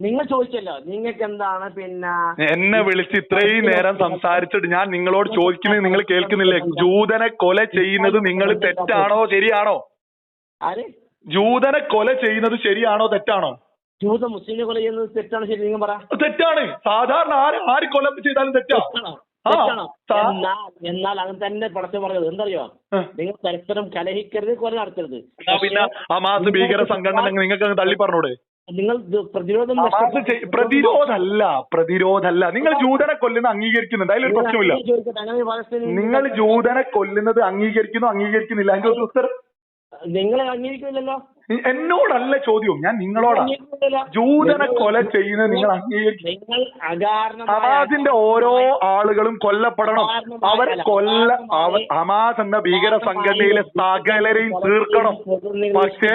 നിങ്ങൾ ചോദിച്ചല്ലോ. നിങ്ങൾക്ക് എന്താണ് പിന്നെ എന്നെ വിളിച്ച് ഇത്രയും നേരം സംസാരിച്ചിട്ട് ഞാൻ നിങ്ങളോട് ചോദിക്കുന്നത് നിങ്ങൾ കേൾക്കുന്നില്ലേ? ജൂതനെ കൊല ചെയ്യുന്നത് നിങ്ങൾ തെറ്റാണോ ശരിയാണോ? ജൂതനെ കൊല ചെയ്യുന്നത് ശരിയാണോ തെറ്റാണോ? ജൂത മുസ്ലിമിനെ കൊല ചെയ്യുന്നത് തെറ്റാണ് ശരി? നിങ്ങൾ പറ. തെറ്റാണ്. സാധാരണ ആര് ആര് കൊല ചെയ്താലും തെറ്റാ? തെറ്റാണോ? തെറ്റാണോ? എന്നാൽ എന്നാൽ അങ്ങനെ തന്നെ പടച്ചു പറഞ്ഞത്. എന്തറിയോ. നിങ്ങൾ പരസ്പരം കലഹിക്കരുത് കൊല നടത്തരുത്. ഭീകര സംഘടന നിങ്ങൾക്ക് തള്ളി പറഞ്ഞൂടെ? നിങ്ങൾ പ്രതിരോധം പ്രതിരോധല്ല പ്രതിരോധല്ല ചെയ്- പ്രതിരോധമല്ല പ്രതിരോധമല്ല. നിങ്ങൾ ജൂതനെ കൊല്ലുന്ന അംഗീകരിക്കുന്നുണ്ട്. അതിലൊരു പ്രശ്നമില്ല. നിങ്ങൾ ജൂതനെ കൊല്ലുന്നത് അംഗീകരിക്കുന്നു അംഗീകരിക്കുന്നില്ല. അതിന്റെ ഉത്തരം നിങ്ങൾ അംഗീകരിക്കുന്നില്ലല്ലോ? എന്നോടല്ല ചോദ്യം ഞാൻ നിങ്ങളോടാണ്. ജൂതനെ കൊല ചെയ്യുന്നത് നിങ്ങൾ അംഗീകരിക്കും. ഹമാസിന്റെ ഓരോ ആളുകളും കൊല്ലപ്പെടണം. അവരെ കൊല്ല അമാസ് ഹമാസ് എന്ന ഭീകര സംഘടനയിലെ സകലരെയും തീർക്കണം. പക്ഷേ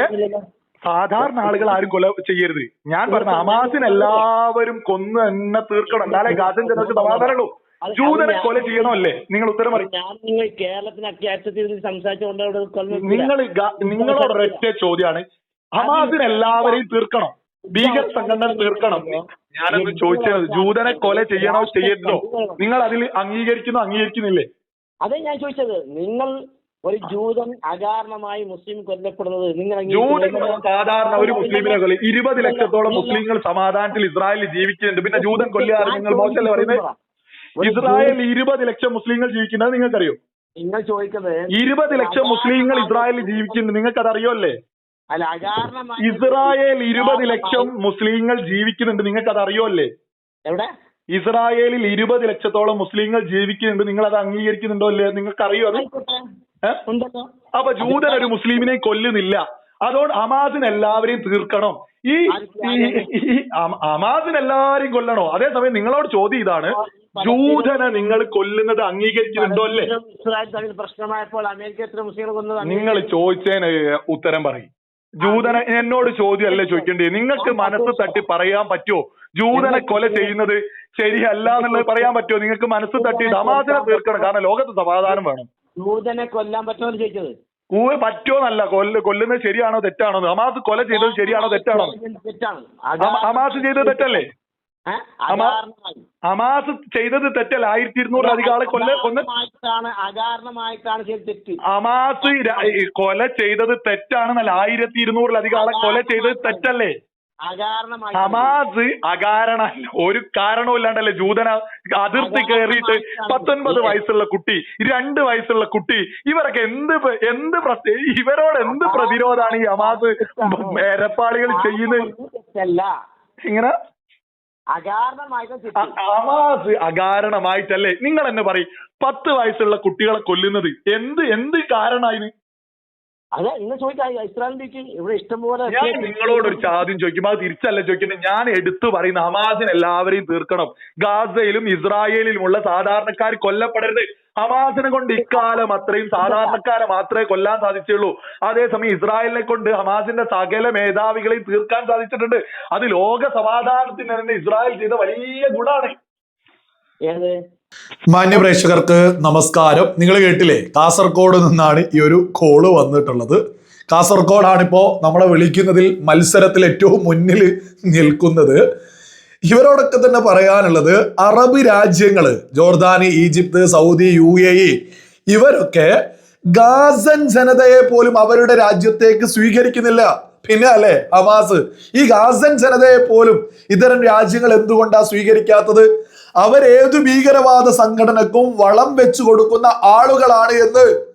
സാധാരണ ആളുകൾ ആരും കൊല ചെയ്യരുത്. ഞാൻ പറഞ്ഞ ഹമാസിന് എല്ലാവരും കൊന്ന് തന്നെ തീർക്കണം. എന്നാലേ ഗാസൻ ജനങ്ങൾക്ക് സമാധാനമുള്ളൂ ജൂതനെ കൊല ചെയ്യണോ അല്ലേ നിങ്ങൾ ഉത്തരം പറയും. ഞാൻ നിങ്ങൾ സംസാരിച്ചുകൊണ്ട്. നിങ്ങൾ നിങ്ങളോട് ഒരൊറ്റ ചോദ്യമാണ്. ഹമാസിന് എല്ലാവരെയും തീർക്കണം. ഭീകര സംഘടന തീർക്കണം. ഞാനൊന്ന് ചോദിച്ചത് ജൂതനെ കൊല ചെയ്യണോ ചെയ്യരുതോ? നിങ്ങൾ അതിൽ അംഗീകരിക്കുന്നോ അംഗീകരിക്കുന്നില്ലേ? അതെ ഞാൻ ചോദിച്ചത് നിങ്ങൾ ഒരു ജൂതൻ അകാരണമായി മുസ്ലിം കൊല്ലപ്പെടുന്നത് നിങ്ങൾ ജൂതൻ. സാധാരണ ഒരു മുസ്ലിമിനെ കൊല്ലി ഇരുപത് ലക്ഷത്തോളം മുസ്ലിങ്ങൾ സമാധാനത്തിൽ ഇസ്രായേലിൽ ജീവിക്കുന്നുണ്ട്. പിന്നെ ജൂതൻ കൊല്ലാതെ നിങ്ങൾ മോശമല്ലേ പറയുന്നത്? ഇസ്രായേൽ ഇരുപത് ലക്ഷം മുസ്ലിങ്ങൾ ജീവിക്കുന്നത് നിങ്ങൾക്കറിയോ? നിങ്ങൾ ചോദിക്കുന്നത് ഇരുപത് ലക്ഷം മുസ്ലിങ്ങൾ ഇസ്രായേലിൽ ജീവിക്കുന്നു നിങ്ങൾക്കത് അറിയോല്ലേ അല്ല അകാരണമായി ഇസ്രായേൽ ഇരുപത് ലക്ഷം മുസ്ലിങ്ങൾ ജീവിക്കുന്നുണ്ട് നിങ്ങൾക്കത് അറിയോല്ലേ എവിടെ? ഇസ്രായേലിൽ ഇരുപത് ലക്ഷത്തോളം മുസ്ലിങ്ങൾ ജീവിക്കുന്നുണ്ട് നിങ്ങൾ അത് അംഗീകരിക്കുന്നുണ്ടോ അല്ലേ? നിങ്ങൾക്ക് അറിയോ അത് അപ്പൊ ജൂതൻ ഒരു മുസ്ലിമിനെ കൊല്ലുന്നില്ല. അതുകൊണ്ട് അമാസിന് എല്ലാവരെയും തീർക്കണം. ഈ അമാസിന് എല്ലാവരെയും കൊല്ലണോ? അതേസമയം നിങ്ങളോട് ചോദ്യം ഇതാണ്. ജൂതനെ നിങ്ങൾ കൊല്ലുന്നത് അംഗീകരിക്കുന്നുണ്ടോ അല്ലേ? ഇസ്രായേൽ തമ്മിൽ പ്രശ്നമായപ്പോൾ അമേരിക്ക എത്ര മുസ്ലിങ്ങൾ കൊന്നത് നിങ്ങൾ ചോദിച്ചതിന് ഉത്തരം പറയും. ജൂതനെ എന്നോട് ചോദ്യമല്ലേ ചോദിക്കേണ്ടത് നിങ്ങൾക്ക് മനസ്സ് തട്ടി പറയാൻ പറ്റുമോ ജൂതനെ കൊല ചെയ്യുന്നത് ശരിയല്ല എന്നുള്ളത് പറയാൻ പറ്റുമോ നിങ്ങൾക്ക് മനസ്സ് തട്ടി സമാധാനം തീർക്കണം. കാരണം ലോകത്ത് സമാധാനം വേണം. ജൂതനെ കൊല്ലാൻ പറ്റുമോ എന്ന് ചോദിച്ചത്? ഊ പറ്റുമോന്നല്ല കൊല്ല കൊല്ലുന്നത് ശരിയാണോ തെറ്റാണോ. ഹമാസ് കൊല ചെയ്തത് ശരിയാണോ തെറ്റാണോ തെറ്റാണ്. ഹമ- ഹമാസ് ചെയ്തത് തെറ്റല്ലേ? ഹമാസ് ചെയ്തത് തെറ്റല്ല. ആയിരത്തി ഇരുന്നൂറ് അധികാളെ കൊല്ല കൊന്ന അകാരണമായിട്ടാണ് തെറ്റ്. ഈ കൊല ചെയ്തത് തെറ്റാണെന്നല്ല. ആയിരത്തി ഇരുന്നൂറിലധികം ആളെ കൊല ചെയ്തത് തെറ്റല്ലേ? ഹമാസ് അകാരണ ഒരു കാരണവും ഇല്ലാണ്ടല്ലേ ജൂതന അതിർത്തി കയറിയിട്ട് പത്തൊൻപത് വയസ്സുള്ള കുട്ടി രണ്ട് വയസ്സുള്ള കുട്ടി ഇവരൊക്കെ എന്ത് എന്ത് ഇവരോട് എന്ത് പ്രതിരോധാണ് ഈ ഹമാസ് എരപ്പാളികൾ ചെയ്യുന്നത്? ഇങ്ങനെ അകാരണമായിട്ടല്ലേ നിങ്ങൾ എന്നെ പറയും പത്ത് വയസ്സുള്ള കുട്ടികളെ കൊല്ലുന്നത്. എന്ത് എന്ത് കാരണമായിന് അതെ നിങ്ങൾ ചോദിക്കാം ഇസ്രായേലിലേക്ക് ഇവിടെ ഇഷ്ടംപോലെ ഞാൻ നിങ്ങളോട് ഒരു ചോദ്യം ചോദിക്കും. അത് തിരിച്ചല്ല ചോദിക്കുന്നത്. ഞാൻ എടുത്തു പറയുന്ന ഹമാസിന് എല്ലാവരെയും തീർക്കണം. ഗാസയിലും ഇസ്രായേലിലും ഉള്ള സാധാരണക്കാർ കൊല്ലപ്പെടരുത്. ഹമാസിനെ കൊണ്ട് ഇക്കാലം അത്രയും സാധാരണക്കാരെ മാത്രമേ കൊല്ലാൻ സാധിച്ചുള്ളൂ. അതേസമയം ഇസ്രായേലിനെ കൊണ്ട് ഹമാസിന്റെ സകല മേധാവികളെയും തീർക്കാൻ സാധിച്ചിട്ടുണ്ട്. അത് ലോക സമാധാനത്തിന് തന്നെ ഇസ്രായേൽ ചെയ്ത വലിയ ഗുണാണ്. ഏത്? മാന്യ പ്രേക്ഷകർക്ക് നമസ്കാരം. നിങ്ങൾ കേട്ടില്ലേ? കാസർഗോഡ് നിന്നാണ് ഈ ഒരു കോൾ വന്നിട്ടുള്ളത്. കാസർഗോഡാണിപ്പോൾ നമ്മളെ വിളിക്കുന്നതിൽ മത്സരത്തിൽ ഏറ്റവും മുന്നിൽ നിൽക്കുന്നത്. ഇവരോടൊക്കെ തന്നെ പറയാനുള്ളത് അറബ് രാജ്യങ്ങൾ Giordani Egypt Saudi U A E ഇവരൊക്കെ ഗാസൻ ജനതയെ പോലും അവരുടെ രാജ്യത്തേക്ക് സ്വീകരിക്കുന്നില്ല. പിന്നെ അല്ലെ ഹമാസ്? ഈ ഗാസൻ ജനതയെ പോലും ഇത്തരം രാജ്യങ്ങൾ എന്തുകൊണ്ടാണ് സ്വീകരിക്കാത്തത്? അവരേതു ഭീകരവാദ സംഘടനക്കും വളം വെച്ചു കൊടുക്കുന്ന ആളുകളാണ് എന്ന്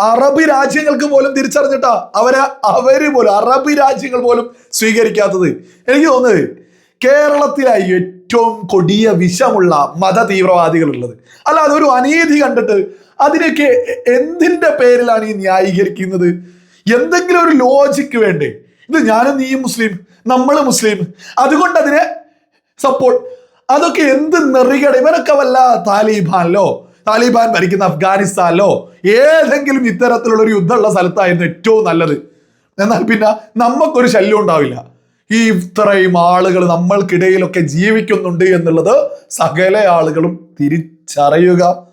അറബ് രാജ്യങ്ങൾക്ക് പോലും തിരിച്ചറിഞ്ഞിട്ടാ അവരെ അവർ പോലും അറബ് രാജ്യങ്ങൾ പോലും സ്വീകരിക്കാത്തത്. എനിക്ക് തോന്നുന്നത് കേരളത്തിലായി ഏറ്റവും കൊടിയ വിഷമുള്ള മത തീവ്രവാദികൾ ഉള്ളത് അല്ലാതെ ഒരു അനീതി കണ്ടിട്ട് അതിനൊക്കെ എന്തിന്റെ പേരിലാണ് ഈ ന്യായീകരിക്കുന്നത്? എന്തെങ്കിലും ഒരു ലോജിക്ക് വേണ്ടേ? ഇത് ഞാനും നീയും മുസ്ലിം നമ്മൾ മുസ്ലിം. അതുകൊണ്ട് അതിനെ സപ്പോർട്ട് അതൊക്കെ എന്ത് നെറികട? ഇവരൊക്കെ വല്ല താലിബാനിലോ? താലിബാൻ ഭരിക്കുന്ന അഫ്ഗാനിസ്ഥാനിലോ? ഏതെങ്കിലും ഇത്തരത്തിലുള്ള ഒരു യുദ്ധമുള്ള സ്ഥലത്തായിരുന്നു ഏറ്റവും നല്ലത്. എന്നാൽ പിന്നെ നമുക്കൊരു ശല്യം ഉണ്ടാവില്ല. ഈ ഇത്രയും ആളുകൾ നമ്മൾക്കിടയിലൊക്കെ ജീവിക്കുന്നുണ്ട് എന്നുള്ളത് സകല ആളുകളും തിരിച്ചറിയുക.